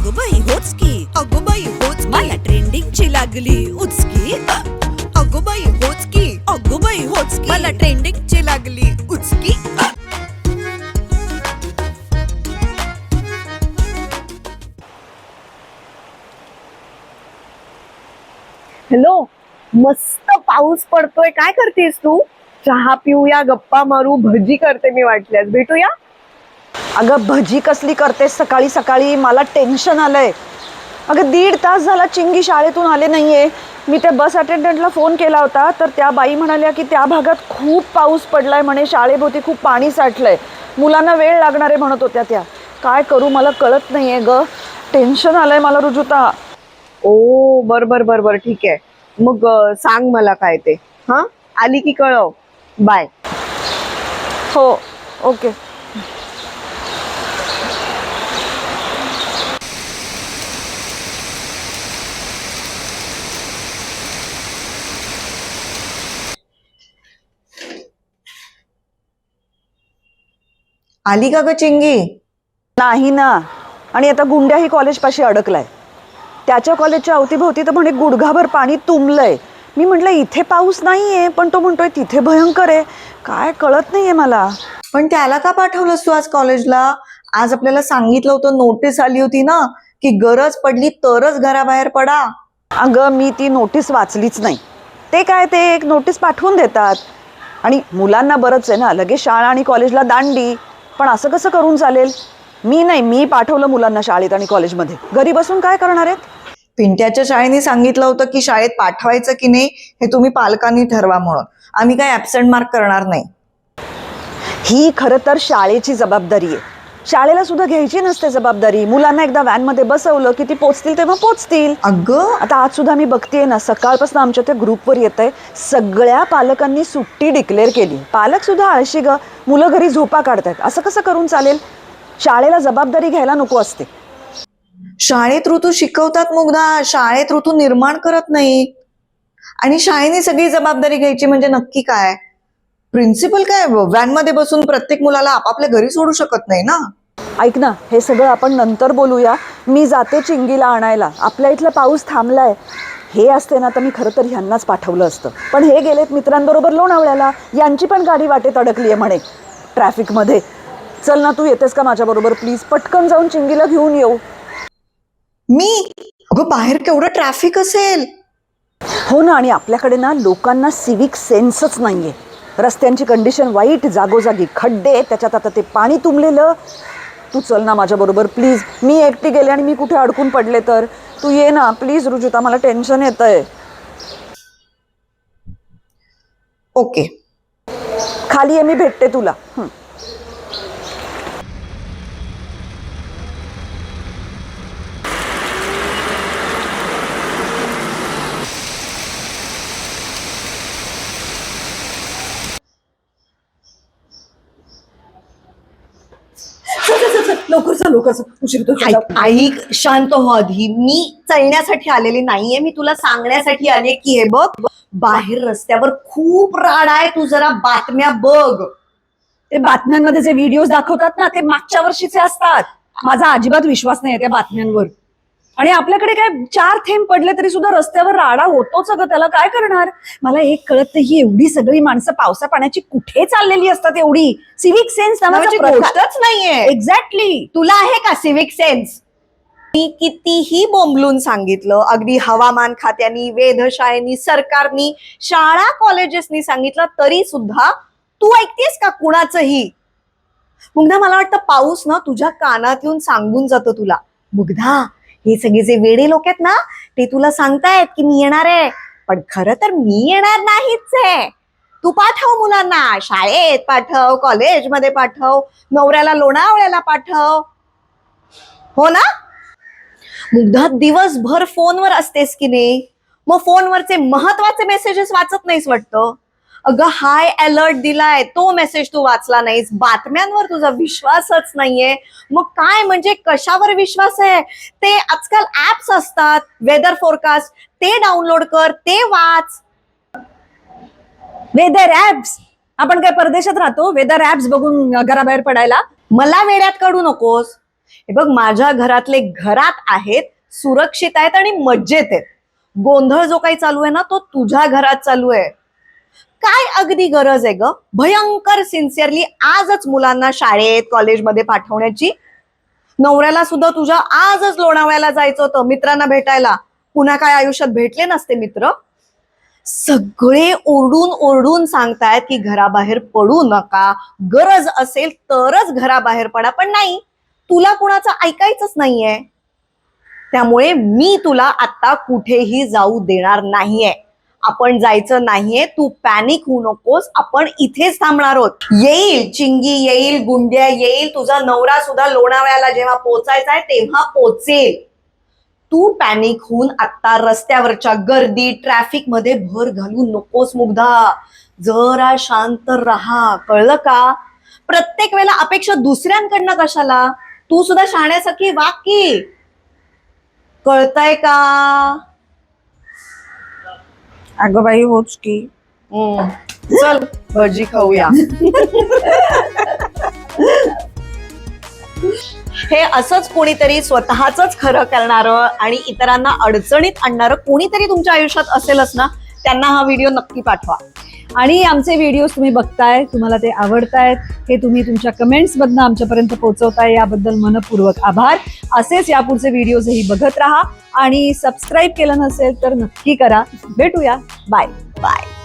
अगं बाई होच की अगं बाई होच मला ट्रेंडिंगची लागली उचकी. अगं बाई होच की अगं बाई होच की मला ट्रेंडिंगची लागली उचकी. हॅलो मस्त पाऊस पडतोय. काय करतेस तू? चहा पिऊया गप्पा मारू भजी करते मी वाटल्यास. भेटूया? अगं भजी कसली करतेस? सकाळी सकाळी मला टेन्शन आलंय. अगं दीड तास झाला चिंगी शाळेतून आले नाहीये. मी त्या बस अटेंडंटला फोन केला होता तर त्या बाई म्हणाल्या की त्या भागात खूप पाऊस पडलाय म्हणे शाळेभोवती खूप पाणी साठलंय. मुलांना वेळ लागणार आहे म्हणत होत्या त्या. काय करू मला कळत नाहीये ग. टेन्शन आलंय मला रुजुता. ओ बर बर बर बर ठीक आहे. मग सांग मला काय ते. हा? आली की कळव. बाय. हो ओके. आली का ग चिंगी? नाही ना. आणि आता गुंड्याही कॉलेजपाशी अडकलाय. त्याच्या कॉलेजच्या अवतीभोवती तर म्हणे गुडघाभर पाणी तुंबलंय. मी म्हटलं इथे पाऊस नाहीये पण तो म्हणतोय तिथे भयंकर आहे. काय कळत नाहीये मला. पण त्याला का पाठवलंस तू आज कॉलेजला? आज आपल्याला सांगितलं होतं नोटीस आली होती ना की गरज पडली तरच घराबाहेर पडा. अगं मी ती नोटीस वाचलीच नाही. ते काय ते एक नोटीस पाठवून देतात. आणि मुलांना बरंच आहे ना लगेच शाळा आणि कॉलेजला दांडी. पण असं कसं करून चालेल? मी नाही मी पाठवलं मुलांना शाळेत आणि कॉलेजमध्ये. घरी बसून काय करणार आहेत? पिंट्याच्या शाळेने सांगितलं होतं की शाळेत पाठवायचं की नाही हे तुम्ही पालकांनी ठरवा म्हणून. आम्ही काय ऍबसेंट मार्क करणार नाही. ही खरं तर शाळेची जबाबदारी आहे. शाळेला सुद्धा घ्यायची नसते जबाबदारी. मुलांना एकदा व्हॅनमध्ये बसवलं की ती पोचतील तेव्हा पोचतील. अगं. आता आज सुद्धा मी बघतेय ना सकाळपासून आमच्या त्या ग्रुपवर येत आहे सगळ्या पालकांनी सुट्टी डिक्लेअर केली. पालक सुद्धा आळशी ग मुलं घरी झोपा काढतायत. असं कसं करून चालेल? शाळेला जबाबदारी घ्यायला नको असते. शाळेत ऋतू शिकवतात मुग्धा शाळेत ऋतू निर्माण करत नाही आणि शाळेने सगळी जबाबदारी घ्यायची म्हणजे नक्की काय? प्रिन्सिपल काय व्हॅनमध्ये बसून प्रत्येक मुलाला आपापल्या घरी सोडू शकत नाही ना? ऐक ना हे सगळं आपण नंतर बोलूया. मी जाते चिंगीला आणायला. आपल्या इथला पाऊस थांबलाय. हे असते ना तर मी खरं तर ह्यांनाच पाठवलं असतं. पण हे गेलेत मित्रांबरोबर लोणावळ्याला. यांची पण गाडी वाटेत अडकली आहे म्हणे. ट्रॅफिकमध्ये. चल ना तू येतेस का माझ्याबरोबर? प्लीज पटकन जाऊन चिंगीला घेऊन येऊ. मी? अगं बाहेर केवढं ट्रॅफिक असेल? हो ना आणि आपल्याकडे ना लोकांना सिविक सेन्सच नाहीये. रस्त्यांची कंडिशन वाईट जागोजागी खड्डे त्याच्यात आता ते पाणी तुंबलेलं. तू चल ना माझ्याबरोबर प्लीज मी एकटी गेले आणि मी कुठे अडकून पडले तर? तू ये ना प्लीज रुजुता मला टेन्शन येत आहे ओके खाली आहे मी भेटते तुला. लवकर चल लवकर चल. उशीर होतोय. ऐक ऐक, शांत हो आधी. मी चलण्यासाठी आलेली नाहीये. मी तुला सांगण्यासाठी आले की हे बघ बाहेर रस्त्यावर खूप राड आहे. तू जरा बातम्या बघ. ते बातम्यांमध्ये जे व्हिडिओ दाखवतात ना ते मागच्या वर्षीचे असतात. माझा अजिबात विश्वास नाही त्या बातम्यांवर. आणि आपल्याकडे काय चार थेंब पडले तरी सुद्धा रस्त्यावर राडा होतोच अगं त्याला काय करणार? मला एक कळत ही एवढी सगळी माणसं पावसा पाण्याची कुठे चाललेली असतात एवढी? सिव्हिक सेन्स नावाची गोष्टच नाहीये. एक्झॅक्टली तुला आहे का सिविक सेन्स मी कितीही बोंबलून सांगितलं अगदी हवामान खात्यानी वेधशाळेनी सरकारनी शाळा कॉलेजेसनी सांगितलं तरी सुद्धा तू ऐकतेस का कुणाचंही? मुग्धा मला वाटतं पाऊस ना तुझ्या कानात येऊन सांगून जातो तुला. मुग्धा ही सगळी जे वेडे लोक आहेत ना ते तुला सांगतायत की मी येणार आहे. पण खरं तर मी येणार नाहीच आहे. तू पाठव मुलांना शाळेत पाठव कॉलेजमध्ये पाठव नवऱ्याला लोणावळ्याला पाठव. हो ना? मुग्धा दिवसभर फोनवर असतेस की नाही? मग फोनवरचे महत्त्वाचे मेसेजेस वाचत नाहीस वाटतं? अगं हाय अलर्ट दिलाय. तो मेसेज तू वाचला नाहीस. बातम्यांवर तुझा विश्वासच नाहीये. मग काय? म्हणजे कशावर विश्वास आहे? ते आजकाल ऍप्स असतात. वेदर फोरकास्ट ते डाउनलोड कर. ते वाच. वेदर ऍप्स आपण काय परदेशात राहतो? वेदर ऍप्स बघून घराबाहेर पडायला? मला वेड्यात काढू नकोस. हे बघ माझ्या घरातले घरात आहेत सुरक्षित आहेत आणि मज्जेत आहेत. गोंधळ जो काही चालू आहे ना तो तुझ्या घरात चालू आहे. काय अगदी गरज आहे ग? भयंकर सिन्सिअरली आजच मुलांना शाळेत कॉलेजमध्ये पाठवण्याची. नवऱ्याला सुद्धा तुझ्या आजच लोणावळ्याला जायचं होतं मित्रांना भेटायला. पुन्हा काय आयुष्यात भेटले नसते मित्र? सगळे ओरडून ओरडून सांगतायत की घराबाहेर पडू नका. गरज असेल तरच घराबाहेर पडा पण नाही. तुला कुणाचं ऐकायचंच नाहीये. त्यामुळे मी तुला आता कुठेही जाऊ देणार नाहीये. आपण जायचं नाहीये तू पॅनिक होऊ नकोस आपण इथेच थांबणार आहोत. येईल चिंगी येईल गुंड्या येईल तुझा नवरा सुद्धा लोणावळ्याला जेव्हा पोचायचा आहे तेव्हा पोचेल तू पॅनिक होऊन आता रस्त्यावरच्या गर्दी ट्रॅफिकमध्ये भर घालू नकोस मुग्धा. जरा शांत राहा कळलं का? प्रत्येक वेळेला अपेक्षा दुसऱ्यांकडनं कशाला? तू सुद्धा शाण्यासारखी वाक. की कळतंय का? अगं बाई होच की. हम्म. चल भजी खाऊया. हे असंच कोणीतरी स्वतःच खरं करणार आणि इतरांना अडचणीत आणणारं कोणीतरी तुमच्या आयुष्यात असेलच ना त्यांना हा व्हिडिओ नक्की पाठवा. आणि आमचे व्हिडिओज तुम्ही बघताय तुम्हाला ते आवडतायत हे तुम्ही तुमच्या कमेंट्समधनं आमच्यापर्यंत पोहोचवताय याबद्दल मनपूर्वक आभार. असेच यापुढचे व्हिडिओजही बघत राहा आणि सबस्क्राईब केलं नसेल तर नक्की करा. भेटूया. Bye bye